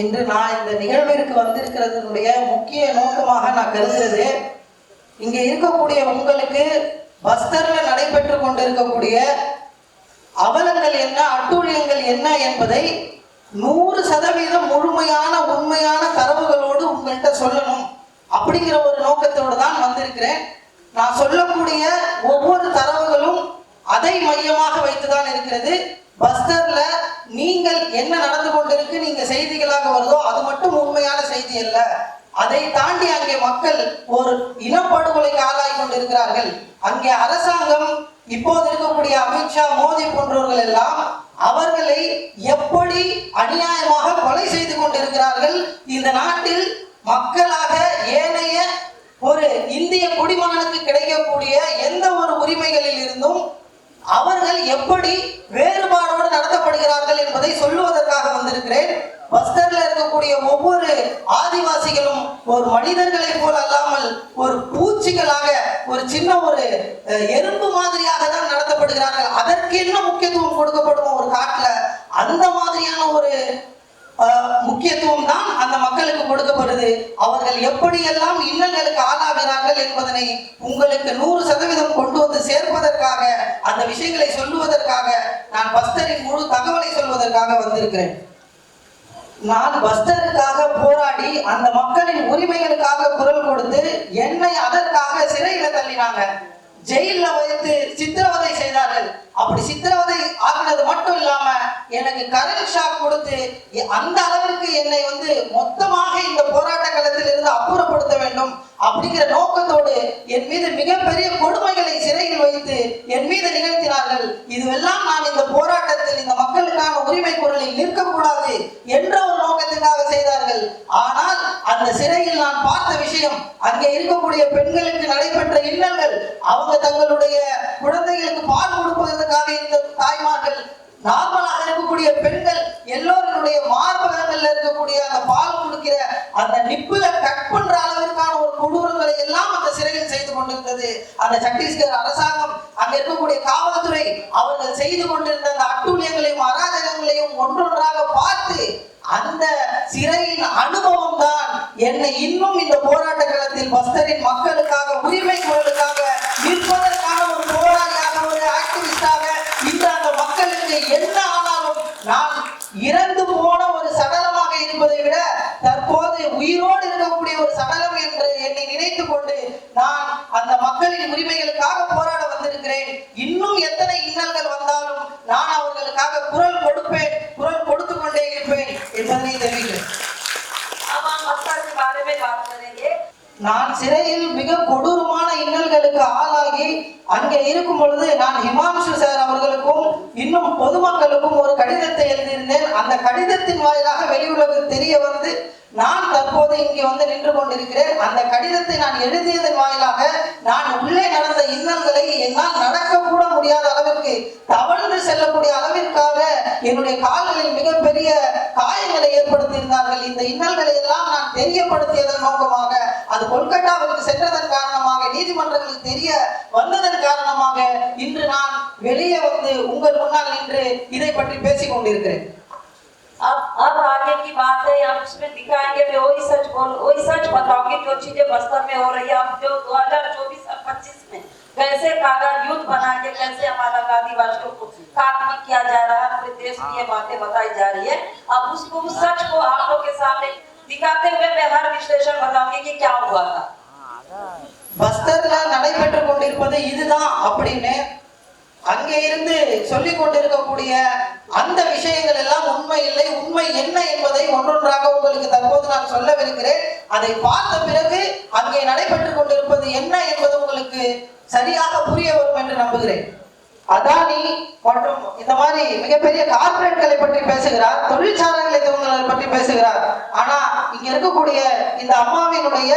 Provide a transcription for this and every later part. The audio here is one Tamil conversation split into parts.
இன்று நான் இந்த நிகழ்விற்கு வந்திருக்கிறதனுடைய முக்கிய நோக்கமாக நான் கருதுறது இங்கே இருக்கக்கூடிய உங்களுக்கு பஸ்தரில் நடைபெற்று கொண்டிருக்கக்கூடிய அவலங்கள் என்ன அட்டூழியங்கள் என்ன என்பதை நூறு சதவீதம் முழுமையான உண்மையான தரவுகளோடு உங்கள்கிட்ட சொல்லணும் அப்படிங்கிற ஒரு நோக்கத்தோடு தான் வந்திருக்கிறேன். நான் சொல்லக்கூடிய ஒவ்வொரு தரவுகளும் அதை மையமாக வைத்துதான் இருக்கிறது. பஸ்தரில் நீங்கள் என்ன நடந்து கொண்டிருக்கு நீங்க செய்திகளாக வருதோ அது மட்டும் உண்மையான செய்தி அல்ல. அதை தாண்டி அங்கே மக்கள் ஒரு இனப்படுகொலைக்கு ஆளாகி கொண்டிருக்கிறார்கள். அங்கே அரசாங்கம் இப்போது இருக்கக்கூடிய அமித்ஷா மோடி போன்றவர்கள் எல்லாம் அவர்களை எப்படி அநியாயமாக கொலை செய்து கொண்டிருக்கிறார்கள்? இந்த நாட்டில் மக்களாக ஏனைய ஒரு இந்திய குடிமகனுக்கு கிடைக்கக்கூடிய எந்த ஒரு உரிமைகளில் இருந்தும் அவர்கள் எப்படி வேறுபாடோடு சொல்லுகிறேன் பஸ்தர்ல இருக்கக்கூடிய ஒவ்வொரு ஆதிவாசிகளும் ஒரு மனிதர்களை போல் அல்லாமல் ஒரு பூச்சிகளாக ஒரு சின்ன ஒரு எறும்பு மாதிரியாக தான் நடத்தப்படுகிறார்கள். அதற்கு என்ன முக்கியத்துவம் கொடுக்கப்படும் ஒரு காட்டுல? அந்த மாதிரியான ஒரு முக்கியத்துவம் தான் அந்த மக்களுக்கு கொடுக்கப்படுது. அவர்கள் எப்படியெல்லாம் இன்னல்களுக்கு ஆளாகிறார்கள் என்பதனை உங்களுக்கு நூறு சதவீதம் கொண்டு வந்து சேர்ப்பதற்காக அந்த விஷயங்களை சொல்லுவதற்காக நான் பஸ்தரின் முழு தகவலை சொல்வதற்காக வந்திருக்கிறேன். நான் பஸ்டருக்காக போராடி அந்த மக்களின் உரிமைகளுக்காக குரல் கொடுத்து என்னை அதற்காக சிறையில தள்ளினாங்க. ஜெயில வைத்து சித்திரவதை செய்தார்கள். அப்படி சித்திரவதை ஆக்குனது மட்டும் இல்லாம எனக்கு கரண்ட் ஷாக் கொடுத்து அந்த அளவிற்கு என்னை வந்து மொத்தமாக இந்த போராட்ட களத்தில் இருந்து அப்புறப்படுத்த வேண்டும் அப்படிங்கிற நோக்கத்தோடு என் மீது மிகப்பெரிய கொடுமைகளை சிறையில் வைத்து என் மீது நிகழ்த்தினார்கள். இதுவெல்லாம் நான் இந்த போராட்டத்தில் இந்த மக்களுக்கான உரிமை குரலில் நிற்கக்கூடாது என்ற ஒரு நோக்கத்திற்காக செய்தார்கள். ஆனால் அந்த சிறையில் நான் பார்த்த விஷயம் அங்கே இருக்கக்கூடிய பெண்களுக்கு நடைபெற்ற இன்னல்கள் அவங்க தங்களுடைய குழந்தைகளுக்கு பால் கொடுப்பதற்காக இருந்த தாய்மார்கள் நார்மலாக இருக்கக்கூடிய பெண்கள் எல்லோருடைய மார்பகங்கள்ல இருக்கக்கூடிய அந்த பால் கொடுக்கிற அந்த நிப்புல கட் பண்ற அளவிற்கான ஒரு கொடூரங்களை எல்லாம் அந்த சிறையில் செய்து கொண்டிருந்தது. அந்த சத்தீஸ்கர் அரசாங்கம் அங்க இருக்கக்கூடிய காவல்துறை அவர்கள் செய்து கொண்டிருந்த அந்த அட்டூழியங்களையும் அராஜகங்களையும் ஒன்றொன்றாக பார்த்து அந்த சிறையின் அனுபவம் தான் என்னை இன்னும் இந்த போராட்ட களத்தில் பஸ்தரின் மக்களுக்காக உரிமை குரலுக்காக நான் சிறையில் மிக கொடூரமான இன்னல்களுக்கு ஆளாகி அங்கே இருக்கும் பொழுது நான் ஹிமாம்சு சார் அவர்களுக்கும் இன்னும் பொதுமக்களுக்கும் ஒரு கடிதத்தை எழுதியிருந்தேன். அந்த கடிதத்தின் வாயிலாக வெளியுலகு தெரிய வந்து நான் தற்போது இங்கே வந்து நின்று கொண்டிருக்கிறேன். அந்த கடிதத்தை நான் எழுதியதன் வாயிலாக நான் உள்ளே நடந்த இன்னல்களை என்னால் நடக்க கூட முடியாத அளவிற்கு தவழ்ந்து செல்லக்கூடிய அளவிற்காக என்னுடைய கால்களில் மிகப்பெரிய காயங்களை ஏற்படுத்தியிருந்தார்கள். இந்த இன்னல்களை எல்லாம் நான் தெரியப்படுத்தியதன் நோக்கமாக அது கொல்கட்டாவிற்கு சென்றதன் காரணமாக நீதிமன்றங்களுக்கு தெரிய வந்ததன் காரணமாக இன்று நான் வெளியே வந்து உங்கள் முன்னால் நின்று இதை பற்றி பேசிக் கொண்டிருக்கிறேன். अब अब आगे की बात है आप उसमें दिखाएंगे मैं वही सच बोल वही सच बताऊंगी जो चीजें बस्तर में हो रही है अब जो 2024 और 25 में कैसे कागा युद्ध बना के कैसे हमारा आदिवासियों को खत्म किया जा रहा है पूरे देश में ये बातें बताई जा रही है अब उसको उस सच को आप लोग के सामने दिखाते हुए मैं हर विश्लेषण बताऊंगी कि क्या हुआ था பஸ்தர்ல நடைபெற்று கொண்டிருப்பது இதுதான் அப்படின்னு அங்கே இருந்து சொல்லிக் கொண்டிருக்கக்கூடிய அந்த விஷயங்கள் எல்லாம் உண்மை இல்லை. உண்மை என்ன என்பதை ஒன்றொன்றாக உங்களுக்கு தற்போது நான் சொல்லவிருக்கிறேன். அதை பார்த்த பிறகு அங்கே நடைபெற்றுக் கொண்டிருப்பது என்ன என்பது உங்களுக்கு சரியாக புரிய வரும் என்று நம்புகிறேன். அதானி மற்றும் இந்த மாதிரி மிகப்பெரிய கார்பரேட்களை பற்றி பேசுகிறார் தொழிற்சாலைகளை துவங்குகளை பற்றி பேசுகிறார். ஆனா இங்க இருக்கக்கூடிய இந்த அம்மாவினுடைய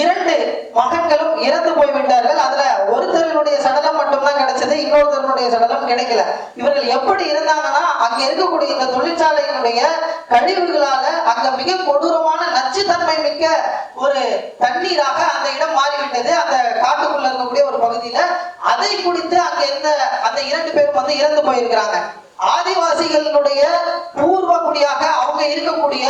இரண்டு மகன்களும் இறந்து போய்விட்டார்கள். அதுல ஒருத்தருடைய சடலம் மட்டும்தான் கிடைச்சது இன்னொருத்தருடைய சடலம் கிடைக்கல. இவர்கள் எப்படி இருந்தாங்கன்னா அங்க இருக்கக்கூடிய இந்த தொழிற்சாலையினுடைய கழிவுகளால அங்க மிக கொடூரமான நச்சுத்தன்மை மிக்க ஒரு தண்ணீராக அந்த இடம் மாறிவிட்டது. அந்த காட்டுக்குள்ள இருக்கக்கூடிய ஒரு பகுதியில அதை குடித்து அங்க இருந்த அந்த இரண்டு பேரும் வந்து இறந்து போயிருக்கிறாங்க. ஆதிவாசிகளுடைய பூர்வ குடியாக அவங்க இருக்கக்கூடிய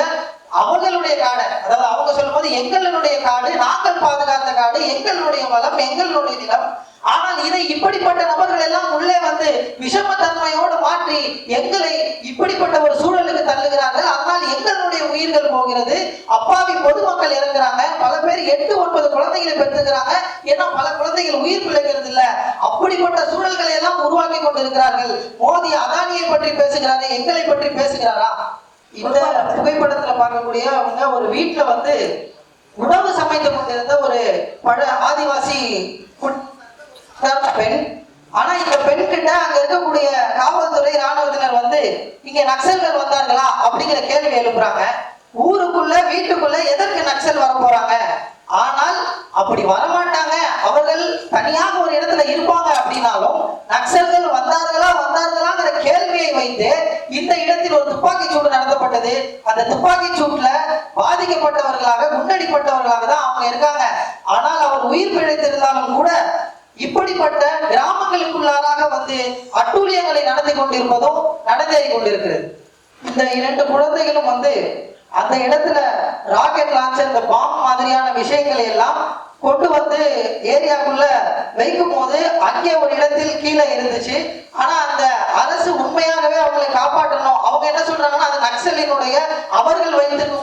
அவர்களுடைய காடை. அதாவது அவங்க சொல்லும்போது எங்களுடைய காடு நாங்கள் பாதுகாத்த காடு எங்களுடைய வளம் எங்களுடைய நிலம். ஆனால் இதை இப்படிப்பட்ட நபர்கள் எல்லாம் உள்ளே வந்து விஷமத்தன்மையோடு மாற்றி எங்களை இப்படிப்பட்ட ஒரு சூழலுக்கு தள்ளுகிறார்கள். அதனால் எங்களுடைய உயிர்கள் போகிறது. அப்பாவி பொதுமக்கள் இறங்குறாங்க. பல பேர் எட்டு ஒன்பது குழந்தைகளை பெற்றுக்கிறாங்க. ஏன்னா பல குழந்தைகள் உயிர் பிழைக்கிறது இல்ல. அப்படிப்பட்ட சூழல்களை எல்லாம் உருவாக்கி கொண்டிருக்கிறார்கள். மோடி அதானியை பற்றி பேசுகிறாரு எங்களை பற்றி பேசுகிறாரா? இந்த புகைப்படத்துல பார்க்கக்கூடிய அவங்க ஒரு வீட்டுல வந்து உணவு சமைத்து கொண்டிருந்த ஒரு பழ ஆதிவாசி குட்- பெண். ஆனா இந்த பெண் கிட்ட அங்க இருக்கக்கூடிய காவல்துறை ராணுவத்தினர் வந்து இங்க நக்சல்கள் வந்தார்களா? அப்படிங்கிற கேள்வி எழுப்புறாங்க. ஊருக்குள்ள வீட்டுக்குள்ள எதற்கு நக்சல் வர போறாங்க ஆனால் அப்படி வரமாட்டாங்க. அவர்கள் தனியாக ஒரு இடத்துல இருப்பாங்க அப்படின்னாலும் நக்சல்கள் வந்தார்களா வந்தார்களாங்கிற கேள்வியை வைத்து இந்த இடத்தில் ஒரு துப்பாக்கி சூடு நடத்தப்பட்டது. அந்த துப்பாக்கி சூட்டுல பாதிக்கப்பட்டவர்களாக முன்னடிப்பட்டவர்களாக தான் அவங்க இருக்காங்க. ஆனால் அவர் உயிர் பிழைத்திருந்தாலும் கூட இப்படிப்பட்ட கிராமங்களுக்குள்ளாராக வந்து அட்டூழியங்களை நடத்தி கொண்டிருப்பதும் நடந்தே கொண்டிருக்கிறது. இந்த இரண்டு குழந்தைகளும் வந்து அந்த இடத்துல ராக்கெட் லான்ச்சர் இந்த பாம் மாதிரியான விஷயங்களை எல்லாம் கொண்டு வந்து ஏரியாக்குள்ள வைக்கும் போது அங்கே ஒரு இடத்தில் கீழே இருந்துச்சு. ஆனா அந்த அரசு உண்மையாகவே அவங்களை காப்பாற்றணும். அவங்க என்ன சொல்றாங்கன்னா அது நக்சலினுடைய அவர்கள் வைத்திருந்த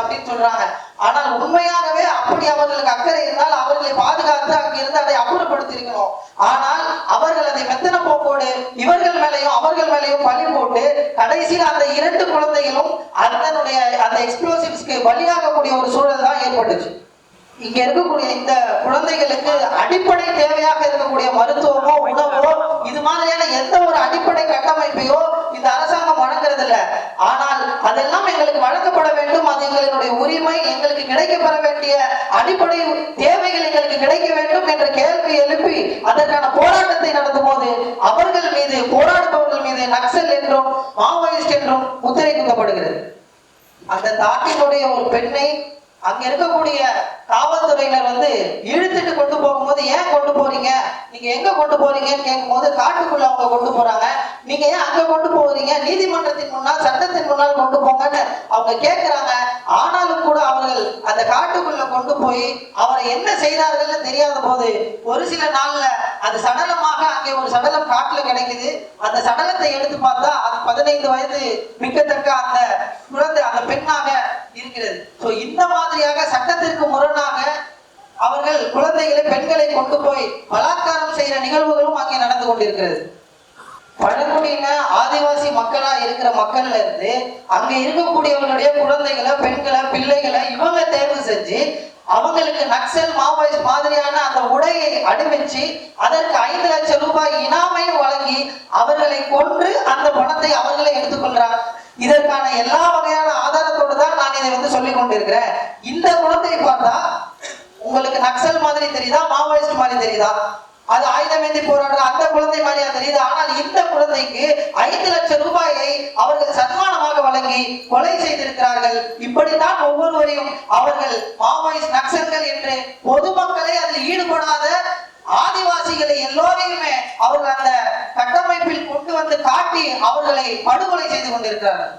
அப்படின்னு சொல்றாங்க. ஆனால் உண்மையாகவே அப்படி அவர்களுக்கு அக்கறை இருந்தால் அவர்களை பாதுகாத்து அங்கிருந்து அதை அப்புறப்படுத்திருக்கணும் ஆனால் அவர்கள் அதை மெத்தன போக்கோடு இவர்கள் மேலையும் அவர்கள் மேலையும் பழி போட்டு கடைசியில் அந்த இரண்டு குழந்தைகளும் அதனுடைய அந்த எக்ஸ்ப்ளோசிவ்ஸ்க்கு பலியாகக்கூடிய ஒரு சூழல் தான் ஏற்பட்டுச்சு. இங்க இருக்கக்கூடிய இந்த குழந்தைகளுக்கு அடிப்படை தேவையாக இருக்கக்கூடிய மருத்துவமோ உணவோ இது மாதிரியான எந்த ஒரு அடிப்படை கட்டமைப்பையோ இந்த அரசாங்கம் வழங்குறது இல்லை ஆனால் அதெல்லாம் எங்களுக்கு வழங்கப்பட எங்களுடைய உரிமை எங்களுக்கு கிடைக்கப்பெற வேண்டிய அடிப்படை தேவைகள் எங்களுக்கு கிடைக்க வேண்டும் என்ற கேள்வி எழுப்பி அதற்கான போராட்டத்தை நடத்தும் போது அவர்கள் மீது போராடுபவர்கள் மீது நக்சல் என்றும் மாவோயிஸ்ட் என்றும் முத்திரை குத்தப்படுகிறது. அந்த தாட்டினுடைய ஒரு பெண்ணை அங்க இருக்கக்கூடிய காவல்துறையினர் வந்து இழுத்துட்டு கொண்டு போகும்போது ஏன் கொண்டு போறீங்க? நீங்க எங்க கொண்டு போறீங்கன்னு கேட்கும்போது காட்டுக்குள்ள அவங்க கொண்டு போறாங்க. நீங்க ஏன் அங்க கொண்டு போறீங்க? நீதிமன்றத்தின் முன்னால் சட்டத்தின் முன்னால் கொண்டு போங்கன்னு அவங்க கேட்கிறாங்க ஆனாலும் கூட அவர்கள் அந்த காட்டுக்குள்ள கொண்டு போய் அவரை என்ன செய்தார்கள்னு தெரியாத போது ஒரு சில நாள்ல அது சடலமாக அங்கே ஒரு சடலம் காட்டுல கிடைக்குது. அந்த சடலத்தை எடுத்து பார்த்தா அது பதினைந்து வயது மிக்கத்தக்க அந்த குழந்தை அந்த பெண்ணாக இருக்கிறது. ஸோ இந்த மாதிரியாக சட்டத்திற்கு முரணாக அவர்கள் குழந்தைகளை பெண்களை கொண்டு போய் பலாத்காரம் செய்கிற நிகழ்வுகளும் அங்கே நடந்து கொண்டிருக்கிறது. பழங்குடியின ஆதிவாசி மக்களா இருக்கிற மக்கள்ல இருந்து அங்க இருக்கக்கூடியவங்களுடைய குழந்தைகளை பெண்களை பிள்ளைகளை இவங்க தேர்வு செஞ்சு அவங்களுக்கு நக்சல் மாவோயிஸ்ட் மாதிரியான அந்த உடையை அணிவிச்சு அதற்கு ஐந்து லட்சம் ரூபாய் இனாமையும் வழங்கி அவர்களை கொன்று அந்த பணத்தை அவர்களே எடுத்துக்கொள்றாங்க இதற்கான எல்லா வகையான ஆதாரத்தோடு தான் நான் இதை வந்து சொல்லிக் கொண்டிருக்கிறேன். இந்த குழந்தையை பார்த்தா உங்களுக்கு நக்சல் மாதிரி தெரியுதா மாவோயிஸ்ட் மாதிரி தெரியுதா? அது ஆயுதம் ஏந்தி போராடுற அந்த குழந்தை மாதிரியா தெரியுது. ஆனால் இந்த குழந்தைக்கு ஐந்து லட்சம் ரூபாயை அவர்கள் சன்மானமாக வழங்கி கொலை செய்திருக்கிறார்கள். இப்படித்தான் ஒவ்வொருவரையும் அவர்கள் மாவோயிஸ்ட் நக்சல்கள் என்று பொதுமக்களை அதில் ஈடுபடாத ஆதிவாசிகளை எல்லோரையுமே அவர்கள் அந்த கட்டமைப்பில் கொண்டு வந்து காட்டி அவர்களை படுகொலை செய்து கொண்டிருக்கிறார்கள்.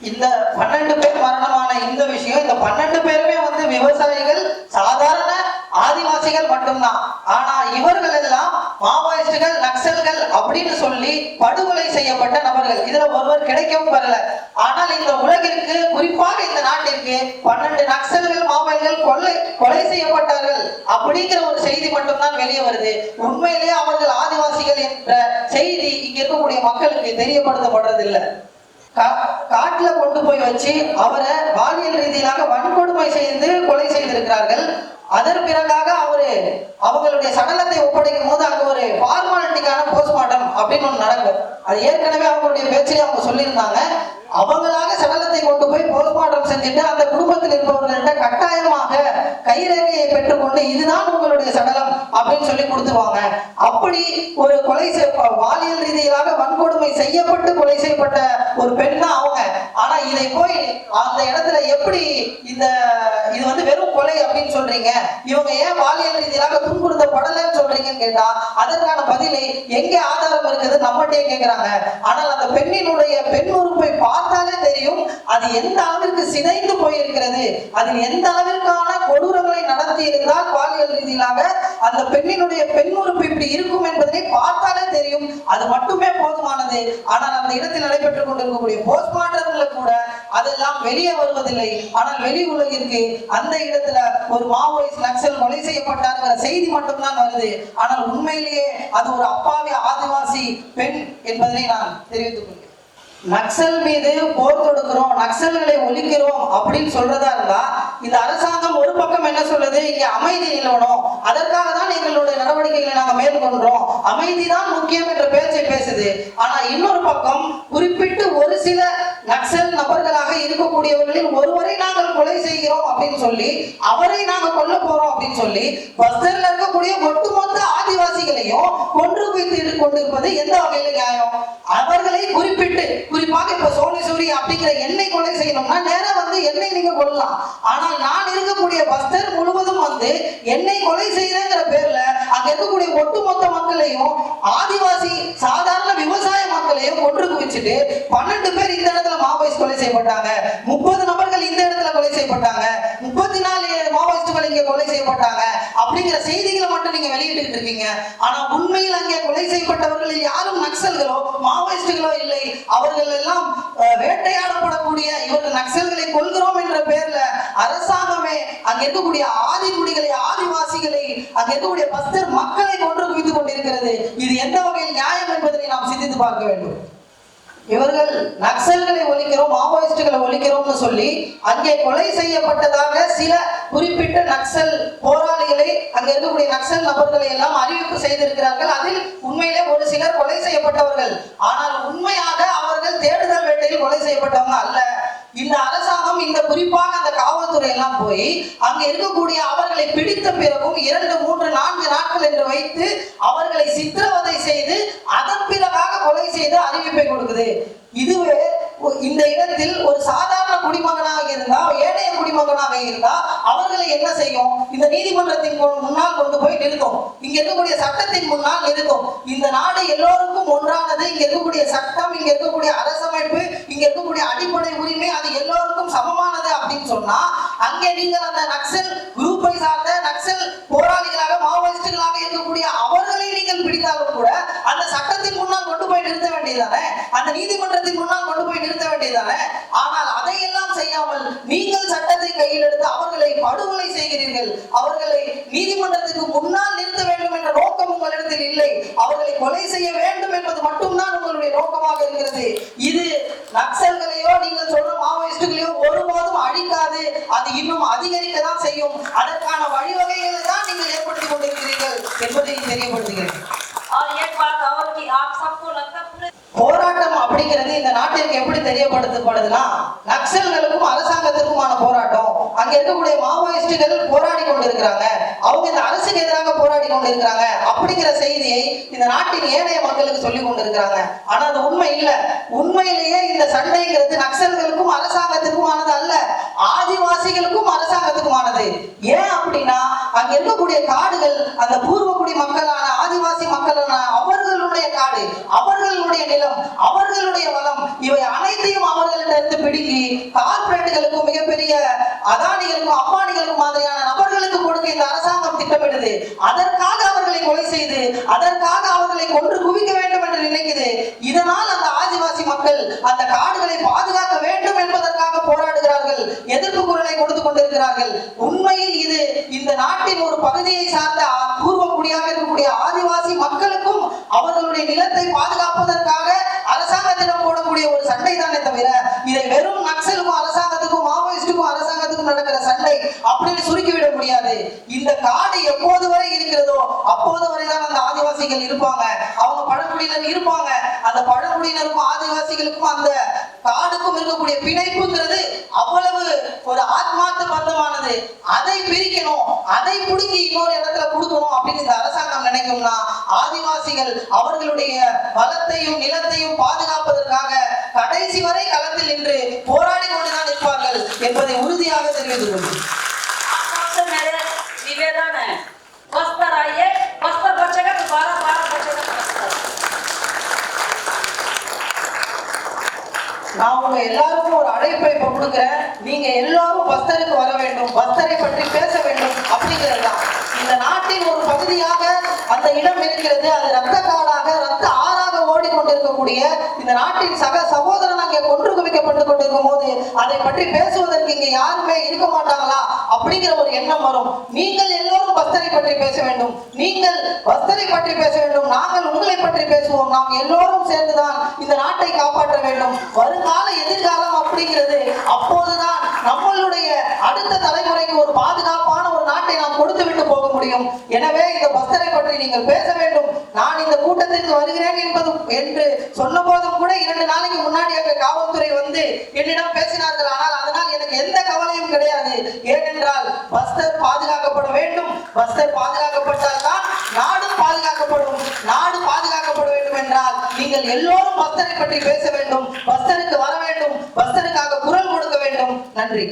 இந்த பன்னெண்டு பேர் மரணமான இந்த விஷயம் இந்த பன்னெண்டு பேருமே வந்து விவசாயிகள் சாதாரண ஆதிவாசிகள் மட்டும்தான். ஆனா இவர்கள் எல்லாம் மாவோயிஸ்டுகள் நக்சல்கள் அப்படின்னு சொல்லி படுகொலை செய்யப்பட்ட நபர்கள். இதுல ஒருவர் கிடைக்கவும் பெறல ஆனால் இந்த உலகிற்கு குறிப்பாக இந்த நாட்டிற்கு பன்னெண்டு நக்சல்கள் மாவோயிஸ்டுகள் கொலை கொலை செய்யப்பட்டார்கள் அப்படிங்கிற ஒரு செய்தி மட்டும்தான் வெளியே வருது. உண்மையிலேயே அவர்கள் ஆதிவாசிகள் என்ற செய்தி இங்க இருக்கக்கூடிய மக்களுக்கு தெரியப்படுத்தப்படுறதில்லை. கா- காட்டுல கொண்டு போய் வச்சு அவரை பாலியல் ரீதியாக வன்கொடுமை செய்து கொலை செய்திருக்கிறார்கள். அதன் பிறகாக அவரு அவங்களுடைய சடலத்தை ஒப்படைக்கும் போது அங்க ஒரு ஃபார்மாலிட்டிக்கான போஸ்ட்மார்ட்டம் அப்படின்னு ஒன்று நடக்கும் அது ஏற்கனவே அவங்களுடைய பேச்சிலே அவங்க சொல்லியிருந்தாங்க. அவங்களாக சடலத்தை கொண்டு போய் போஸ்ட்மார்ட்டம் செஞ்சுட்டு அந்த குடும்பத்தில் இருப்பவர்கள்ட்ட கட்டாயமாக கைரேகையை பெற்றுக்கொண்டு இதுதான் உங்களுடைய சடலம் அப்படின்னு சொல்லி கொடுத்துருவாங்க. அப்படி ஒரு கொலை பாலியல் ரீதியிலாக வன்கொடுமை செய்யப்பட்டு கொலை செய்யப்பட்ட ஒரு பெண் தான் அவங்க. ஆனா இதை போய் அந்த இடத்துல எப்படி இந்த இது வந்து வெறும் கொலை அப்படின்னு சொல்றீங்க? இவங்க ஏன் பாலியல் ரீதியிலாக துன்புறுத்தப்படலன்னு சொல்றீங்கன்னு கேட்டா அதற்கான பதிலை எங்க ஆதாரம் இருக்குது நம்மகிட்டே கேக்குறாங்க. ஆனால் அந்த பெண்ணினுடைய பெண் உறுப்பை பார்த்தாலே தெரியும் அது எந்த அளவிற்கு சிதைந்து போயிருக்கிறது அதில் எந்த அளவிற்கான கொடு நடத்தி இருந்தால் பாலியல் ரீதியிலாக அந்த பெண்ணினுடைய பெண் உறுப்பு இப்படி இருக்கும் என்பதை பார்த்தாலே தெரியும். அது மட்டுமே போதுமானது. ஆனால் அந்த இடத்தில் நடைபெற்றுக் கொண்டிருக்கக்கூடிய போஸ்ட்மார்டம்ல கூட அதெல்லாம் வெளியே வருவதில்லை. ஆனால் வெளி உலகிற்கு அந்த இடத்துல ஒரு மாவோயிஸ்ட் நக்சல் கொலை செய்யப்பட்டாருங்கிற செய்தி மட்டும்தான் வருது. ஆனால் உண்மையிலேயே அது ஒரு அப்பாவி ஆதிவாசி பெண் என்பதனை நான் தெரிவித்துக் கொள்கிறேன். நக்சல் மீது போர் தொடுக்கிறோம் நக்சல்களை ஒழிக்கிறோம் அப்படின்னு சொல்றதா இருந்தா இந்த அரசாங்கம் ஒரு பக்கம் என்ன சொல்லுது? இங்க அமைதி நிலவணும். அதற்காக தான் எங்களுடைய நடவடிக்கைகளை நாங்க மேற்கொள்றோம். அமைதி தான் முக்கியம் என்ற பேச்சை பேசுது. ஆனா இன்னொரு பக்கம் குறிப்பிட்டு ஒரு சில நக்சல் நபர்களாக இருக்கக்கூடியவர்களில் ஒருவரை நாங்கள் கொலை செய்கிறோம் அப்படின்னு சொல்லி அவரை நாங்க கொல்ல போறோம் அப்படின்னு சொல்லி பஸ்தர்ல இருக்கக்கூடிய ஒட்டுமொத்த ஆதிவாசிகளையும் கொன்று குவித்து கொண்டிருப்பது எந்த வகையில நியாயம்? அவர்களை குறிப்பிட்டு குறிப்பாக இப்ப சோனேஸ்வரி அப்படிங்கிற எண்ணெய் கொலை செய்யணும்னா நேரம் வந்து எண்ணெய் நீங்க கொள்ளலாம். ஆனால் நான் இருக்கக்கூடிய பஸ்தர் வந்து என்னை கொலை செய்யறேங்கிற பேர்ல அங்க இருக்கக்கூடிய ஒட்டுமொத்த மக்களையும் ஆதிவாசி சாதாரண விவசாய மக்களையும் கொன்று குவிச்சுட்டு பன்னெண்டு பேர் இந்த இடத்துல மாவோயிஸ்ட் கொலை செய்யப்பட்டாங்க. முப்பது நபர்கள் இந்த இடத்துல கொலை செய்யப்பட்டாங்க. முப்பத்தி நாலு மாவோயிஸ்டுகள் இங்கே கொலை செய்யப்பட்டாங்க. அப்படிங்கிற செய்திகளை மட்டும் நீங்க வெளியிட்டு இருக்கீங்க. ஆனா உண்மையில் அங்கே கொலை செய்யப்பட்டவர்களில் யாரும் நக்சல்களோ மாவோயிஸ்டுகளோ இல்லை. அவர்கள் எல்லாம் வேட்டையாடப்படக்கூடிய இவர்கள் நக்சல்களை கொள்கிறோம் என்ற பேர்ல அரசாங்கமே அங்க இருக்கக்கூடிய ஆதிக்குடிகளை ஆதிவாசிகளை அங்க இருக்கக்கூடிய பஸ்தர் மக்களை கொன்று குவித்துக் கொண்டிருக்கிறது. இது எந்த வகையில் நியாயம் என்பதனை நாம் சிந்தித்து பார்க்க வேண்டும். இவர்கள் நக்சல்களை ஒழிக்கிறோம் மாவோயிஸ்டுகளை ஒழிக்கிறோம்னு சொல்லி அங்கே கொலை செய்யப்பட்டதாக சில குறிப்பிட்ட நக்சல் போராளிகளை அங்க இருக்கக்கூடிய நக்சல் நபர்களை எல்லாம் அறிவிப்பு செய்திருக்கிறார்கள். அதில் உண்மையிலே ஒரு சிலர் கொலை செய்யப்பட்டவர்கள். ஆனால் உண்மையாக அவர்கள் தேடுதல் வேட்டையில் கொலை செய்யப்பட்டவங்க அல்ல. இந்த அரசாங்கம் இந்த குறிப்பாக அந்த காவல்துறை எல்லாம் போய் அங்க இருக்கக்கூடிய அவர்களை பிடித்த பிறகும் இரண்டு மூன்று நான்கு நாட்கள் என்று வைத்து அவர்களை சித்திரவதை செய்து அதன் பிறகாக கொலை செய்து அறிவிப்பை கொடுக்குது. இதுவே இந்த இடத்தில் ஒரு சாதாரண குடிமகனாக இருந்தா ஏனைய குடிமகனாக இருந்தா அவர்களை என்ன செய்யும்? இந்த நீதிமன்றத்தின் முன்னால் கொண்டு போய் நிறுத்தும். இங்க இருக்கக்கூடிய சட்டத்தின் முன்னால் நிறுத்தும். இந்த நாடு எல்லோருக்கும் ஒன்றானது. இங்க இருக்கக்கூடிய சட்டம் இங்க இருக்கக்கூடிய அரசமைப்பு இங்க இருக்கக்கூடிய அடிப்படை உரிமை அது எல்லோருக்கும் சமமானது அப்படின்னு சொன்னா அங்கே நீங்கள் அந்த நக்சல் குரூப்பை சார்ந்த நக்சல் போராளிகளாக மாவோயிஸ்டுகளாக இருக்கக்கூடிய அவர்களை நீங்கள் பிடித்தாலும் கூட அந்த சட்டத்தின் முன்னால் கொண்டு போய் நிறுத்த வேண்டியதானே அந்த நீதிமன்றத்தின் முன்னால் கொண்டு போய் நிறுத்த வேண்டியதானே ஆனால் அதையெல்லாம் செய்யாமல் நீங்கள் சட்டத்தை கையில் எடுத்து அவர்களை படுகொலை செய்கிறீர்கள் அவர்களை நீதிமன்றத்துக்கு முன்னால் நிறுத்த வேண்டும் என்ற நோக்கம் உங்களிடத்தில் இல்லை அவர்களை கொலை செய்ய வேண்டும் என்பது மட்டும்தான் உங்களுடைய நோக்கமாக இருக்கிறது இது நக்சல்களையோ நீங்கள் சொல்ற மாவோயிஸ்டுகளையோ ஒருபோதும் அழிக்காது அது இன்னும் அதிகரிக்க தான் செய்யும் அதற்கான வழிவகைகளை தான் நீங்கள் ஏற்படுத்திக் கொண்டிருக்கிறீர்கள் என்பதை போராட்டம் அப்படிங்கிறது இந்த நாட்டிற்கு எப்படி தெரியப்படுத்தப்படுதுன்னா நக்சல்களுக்கும் அரசாங்கத்திற்குமான போராட்டம். அங்க இருக்கக்கூடிய மாவோயிஸ்டுகள் போராடி கொண்டிருக்கிறாங்க. அவங்க இந்த அரசுக்கு எதிராக போராடி கொண்டிருக்கிறாங்க. அப்படிங்கிற செய்தியை இந்த நாட்டின் ஏனைய மக்களுக்கு சொல்லி கொண்டிருக்கிறாங்க. ஆனா அது உண்மை இல்ல. உண்மையிலேயே இந்த சண்டைங்கிறது நக்சல்களுக்கும் அரசாங்கத்திற்குமானது அல்ல. ஆதிவாசிகளுக்கும் அரசாங்கத்துக்குமானது. ஏன் அப்படின்னா அங்க இருக்கக்கூடிய காடுகள் அந்த பூர்வக்குடி மக்களான ஆதிவாசி மக்களான அவர்களுடைய காடு அவர்களுடைய நிலம் அவர்களுடைய வளம் இவை அனைத்தையும் அவர்களிடமிருந்து பிடுங்கி கார்பரேட்டுகளுக்கும் மிகப்பெரிய அதாவது அதானிகளுக்கும் அம்பானிகளுக்கும் மாதிரியான நபர்களுக்கு கொடுக்க இந்த அரசாங்கம் திட்டமிடுது. அதற்காக அவர்களை கொலை செய்து அதற்காக அவர்களை கொன்று குவிக்க வேண்டும் என்று நினைக்குது. இதனால் அந்த ஆதிவாசி மக்கள் அந்த காடுகளை பாதுகாக்க வேண்டும் என்பதற்காக போராடுகிறார்கள். எதிர்ப்பு குரலை கொடுத்து கொண்டிருக்கிறார்கள். உண்மையில் இது இந்த நாட்டின் ஒரு பகுதியை சார்ந்த பூர்வ குடியாக இருக்கக்கூடிய ஆதிவாசி மக்களுக்கும் அவர்களுடைய நிலத்தை பாதுகாக்க நடக்கிற சண்டை அப்படின்னு சுருக்கிவிட முடியாது. இந்த காடு எப்போது வரை இருக்கிறதோ அப்போது வரைதான் அந்த ஆதிவாசிகள் இருப்பாங்க. அவங்க பழங்குடியினர் இருப்பாங்க. அந்த பழங்குடியினருக்கும் ஆதிவாசிகளுக்கும் அந்த காடுக்கும் இருக்கக்கூடிய பிணைப்புங்கிறது அவ்வளவு ஒரு ஆத்மார்த்த பந்தமானது. அதை பிரிக்கணும். அதை பிடுங்கி இன்னொரு இடத்துல கொடுக்கணும் அப்படின்னு இந்த அரசாங்கம் நினைக்கும்னா ஆதிவாசிகள் அவர்களுடைய வளத்தையும் நிலத்தையும் பாதுகாப்பதற்காக கடைசி வரை களத்தில் நின்று போராடி கொண்டுதான் இருப்பார்கள் என்பதை உறுதியாக தெரிவித்துக் கொள்கிறேன் आप सबसे मेरे निवेदन है बस्तर आइए बस्तर बचेगा तो बारह बारह बचेगा बस्तर நான் உங்க எல்லாருக்கும் ஒரு அழைப்பை இப்ப கொடுக்கிறேன் நீங்க எல்லாரும் பஸ்தருக்கு வர வேண்டும் பஸ்தரை பற்றி பேச வேண்டும் அப்படிங்கிறது தான் இந்த நாட்டின் ஒரு பகுதியாக அந்த இடம் இருக்கிறது அது ரத்த காடாக ரத்த இருக்கக்கூடிய இந்த நாட்டின் சக சகோதரன் அங்கே கொன்று குவிக்கப்பட்டு கொண்டிருக்கும் போது அதை பற்றி பேசுவதற்கு இங்க யாருமே இருக்க மாட்டாங்களா அப்படிங்கிற ஒரு எண்ணம் வரும். நீங்கள் எல்லோரும் பஸ்தரை பற்றி பேச வேண்டும். நீங்கள் பஸ்தரை பற்றி பேச வேண்டும். நாங்கள் உங்களை பற்றி பேசுவோம். நாம் எல்லோரும் சேர்ந்துதான் இந்த நாட்டை காப்பாற்ற வேண்டும். வருங்கால எதிர்காலம் அப்படிங்கிறது அப்போதுதான் நம்மளுடைய அடுத்த தலைமுறைக்கு ஒரு பாதுகாப்பான ஒரு நாட்டை நாம் கொடுத்து விட்டு போக முடியும். எனவே இந்த பஸ்தரை பற்றி நீங்கள் பேச வேண்டும். நான் இந்த கூட்டத்திற்கு வருகிறேன் என்பது என்று சொன்ன போதும் கூட இரண்டு நாளைக்கு முன்னாடி அங்க காவல்துறை வந்து என்னிடம் பேசினார்கள். ஆனால் அதனால் எனக்கு எந்த கவலையும் கிடையாது. ஏனென்றால் பஸ்தர் பாதுகாக்கப்பட வேண்டும். பஸ்தர் பாதுகாக்கப்பட்டால் தான் நாடும் பாதுகாக்கப்படும். நாடு பாதுகாக்கப்பட வேண்டும் என்றால் நீங்கள் எல்லோரும் பஸ்தரை பற்றி பேச வேண்டும். பஸ்தருக்கு வர வேண்டும். பஸ்தருக்காக குரல் கொடுக்க வேண்டும். நன்றி.